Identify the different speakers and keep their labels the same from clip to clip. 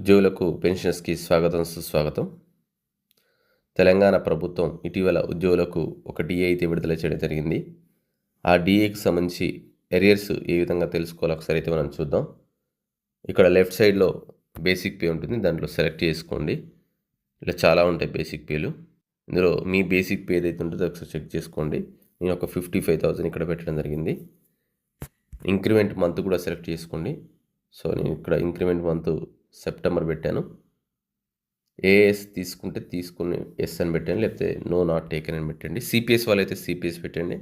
Speaker 1: ఉద్యోగులకు పెన్షన్స్కి స్వాగతం సుస్వాగతం. తెలంగాణ ప్రభుత్వం ఇటీవల ఉద్యోగులకు ఒక డిఏ అయితే విడుదల చేయడం జరిగింది. ఆ డిఏకి సంబంధించి ఎరియర్స్ ఏ విధంగా తెలుసుకోవాలో ఒకసారి అయితే మనం చూద్దాం. ఇక్కడ లెఫ్ట్ సైడ్లో బేసిక్ పే ఉంటుంది దాంట్లో సెలెక్ట్ చేసుకోండి. ఇలా చాలా ఉంటాయి బేసిక్ పేలు. ఇందులో మీ బేసిక్ పే ఏదైతే ఉంటుందో ఒకసారి చెక్ చేసుకోండి. నేను ఒక ఫిఫ్టీ ఫైవ్ థౌజండ్ ఇక్కడ పెట్టడం జరిగింది. ఇంక్రిమెంట్ మంత్ కూడా సెలెక్ట్ చేసుకోండి. సో నేను ఇక్కడ ఇంక్రిమెంట్ మంత్ సెప్టెంబర్ పెట్టాను. ఏఎస్ తీసుకుంటే తీసుకుని ఎస్ అని పెట్టండి లేకపోతే నో నాట్ టేకెన్ అని పెట్టండి. సిపిఎస్ వాళ్ళైతే సిపిఎస్ పెట్టండి.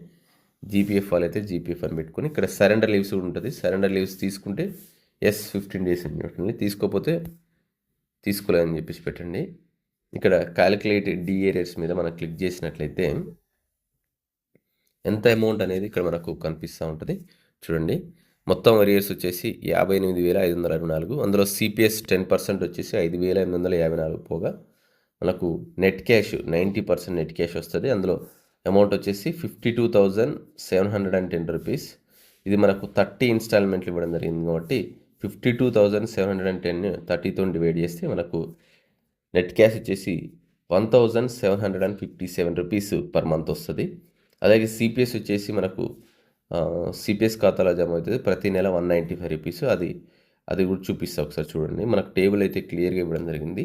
Speaker 1: జీపీఎఫ్ వాళ్ళైతే జీపీఎఫ్ అని పెట్టుకొని ఇక్కడ సరెండర్ లీవ్స్ కూడా ఉంటుంది. సరెండర్ లీవ్స్ తీసుకుంటే ఎస్ ఫిఫ్టీన్ డేస్ అని పెట్టండి. తీసుకోకపోతే తీసుకోలేదని చెప్పేసి పెట్టండి. ఇక్కడ క్యాలిక్యులేట్ డిఏ రేట్స్ మీద మనం క్లిక్ చేసినట్లయితే ఎంత అమౌంట్ అనేది ఇక్కడ మనకు కనిపిస్తూ ఉంటుంది. చూడండి. మొత్తం అరియర్స్ వచ్చేసి యాభై ఎనిమిది వేల ఐదు వందల అరవై నాలుగు. అందులో సిపిఎస్ టెన్ పర్సెంట్ వచ్చేసి ఐదు వేల ఎనిమిది వందల యాభై నాలుగు పోగా మనకు net cash ninety percent net cash వస్తుంది. అందులో అమౌంట్ వచ్చేసి fifty two thousand seven hundred and ten rupees ఇది మనకు థర్టీ ఇన్స్టాల్మెంట్లు ఇవ్వడం జరిగింది కాబట్టి fifty two thousand seven hundred and ten థర్టీతో divide చేస్తే మనకు నెట్ క్యాష్ వచ్చేసి one thousand seven hundred and fifty seven rupees per month వస్తుంది. అలాగే సిపిఎస్ వచ్చేసి మనకు సిపిఎస్ ఖాతాలో జమ అవుతుంది. ప్రతి నెల వన్ నైంటీ ఫైవ్ రూపీస్. అది అది కూడా చూపిస్తా ఒకసారి చూడండి. మనకు టేబుల్ అయితే క్లియర్గా ఇవ్వడం జరిగింది.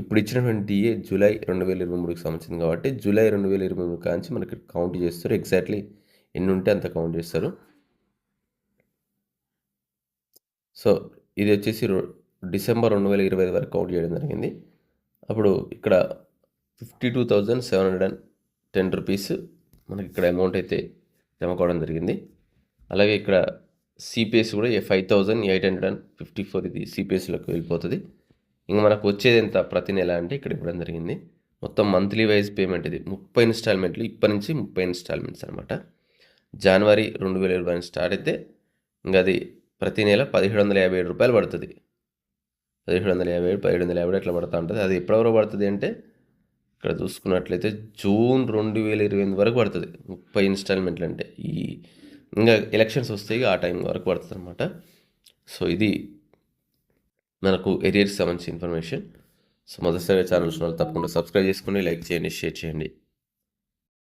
Speaker 1: ఇప్పుడు ఇచ్చినటువంటి డిఏ జూలై రెండు వేల ఇరవై మూడుకి సంబంధించింది కాబట్టి జూలై రెండు వేల ఇరవై మూడు కాంచి మనకి కౌంట్ చేస్తారు. ఎగ్జాక్ట్లీ ఎన్ని ఉంటే అంత కౌంట్ చేస్తారు. సో ఇది వచ్చేసి డిసెంబర్ రెండు వేల ఇరవై ఐదు వరకు కౌంట్ చేయడం జరిగింది. అప్పుడు ఇక్కడ fifty two thousand seven hundred and ten rupees మనకి ఇక్కడ అమౌంట్ అయితే జమ కావడం జరిగింది. అలాగే ఇక్కడ సిపిఎస్ కూడా five thousand eight hundred and fifty four ఇది సిపిఎస్లోకి వెళ్ళిపోతుంది. ఇంకా మనకు వచ్చేది ఎంత ప్రతి నెల అంటే ఇక్కడ ఇవ్వడం జరిగింది. మొత్తం మంత్లీ వైజ్ పేమెంట్ ఇది ముప్పై ఇన్స్టాల్మెంట్లు ఇప్పటి నుంచి ముప్పై ఇన్స్టాల్మెంట్స్ అనమాట జనవరి రెండు వేల ఇరవై స్టార్ట్ అయితే ఇంకా అది ప్రతి నెల పదిహేడు వందల యాభై ఏడు రూపాయలు పడుతుంది. పదిహేడు వందల యాభై ఏడు పదిహేడు వందల యాభై ఎట్లా పడుతూ ఉంటుంది. అది ఎప్పటివరకు పడుతుంది అంటే ఇక్కడ చూసుకున్నట్లయితే జూన్ రెండు వేల ఇరవై ఎనిమిది వరకు పడుతుంది. ముప్పై ఇన్స్టాల్మెంట్లు అంటే ఈ ఇంకా ఎలక్షన్స్ వస్తాయి ఆ టైం వరకు పడుతుంది అనమాట సో ఇది మనకు ఎరియర్స్ సంబంధించిన ఇన్ఫర్మేషన్. సో మొదటిసారి ఛానల్స్ తప్పకుండా సబ్స్క్రైబ్ చేసుకోండి లైక్ చేయండి షేర్ చేయండి.